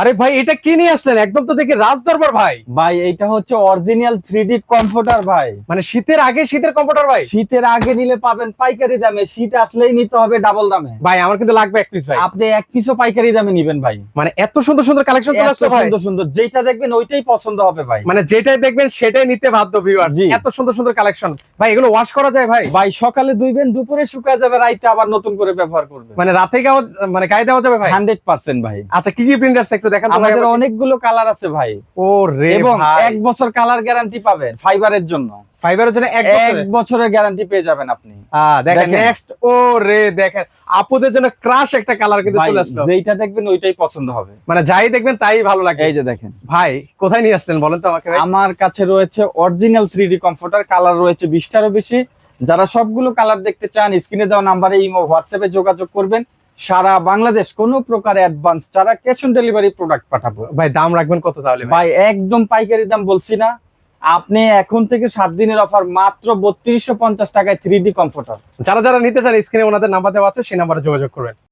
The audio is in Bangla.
আরে ভাই এটা কি নিয়ে আসলেন? একদম তো দেখি রাজ দরবার ভাই। ভাই এটা হচ্ছে অরিজিনাল থ্রি ডি কমফোর্টার ভাই। মানে শীতের আগে শীতের কম্পিউটার ভাই? শীতের আগে নিলে পাবেন পাইকারি দামে শীত আসলেই নিতে হবে ডাবল দামে। ভাই আমার কিন্তু লাগবে এক পিস ভাই। আপনি এক পিসও পাইকারি দামে নিবেন ভাই। মানে এত সুন্দর সুন্দর কালেকশন চলে আসলো ভাই। সুন্দর সুন্দর যেটা দেখবেন ওইটাই পছন্দ হবে ভাই। মানে যেটাই দেখবেন সেটাই নিতে বাধ্য ভিউয়ার জি। এত সুন্দর সুন্দর কালেকশন ভাই এগুলো ওয়াশ করা যায় ভাই? ভাই সকালে ধুইবেন দুপুরে শুকায় যাবে রাইতে আবার নতুন করে ব্যবহার করবেন। মানে রাতে গাও মানে গায়ে দেওয়া যাবে ভাই? হান্ড্রেড পার্সেন্ট ভাই। আচ্ছা কি কি প্রিন্ট আছে একটু দেখান আমাদের। অনেকগুলো কালার আছে ভাই। ও রে এবং এক বছর কালার গ্যারান্টি পাবেন ফাইবারের জন্য। ফাইবারের জন্য এক এক বছরের গ্যারান্টি পেয়ে যাবেন আপনি। দেখেন। নেক্সট ও রে দেখেন। আপুদের জন্য ক্রাশ একটা কালার কিন্তু চলে আসলো। যেইটা দেখবেন ওইটাই পছন্দ হবে। মানে যাই দেখবেন তাই ভালো লাগে। এই যে দেখেন। ভাই কোথায় নিয়ে আসলেন বলেন তো আমাকে আমার কাছে রয়েছে original three D comforter colour রয়েছে বিশটারও বেশি। যারা সবগুলো কালার দেখতে চান স্ক্রিনে দেওয়া নাম্বারে ইমো হোয়াটসঅ্যাপে যোগাযোগ করবেন। সারা বাংলাদেশ কোন প্রকার অ্যাডভান্স ছাড়া ক্যাশ অন ডেলিভারি প্রোডাক্ট পাঠাবো। ভাই দাম রাখবেন কত তাহলে ভাই? একদম পাইকারি দাম বলছি না। আপনি এখন থেকে সাত দিনের অফার মাত্র বত্রিশশো পঞ্চাশ টাকায় থ্রি ডি কমফোর্টার যারা যারা নিতে চান স্ক্রিনে ওনাদের নাম্বার দেওয়া আছে সেই নাম্বারে যোগাযোগ করবেন।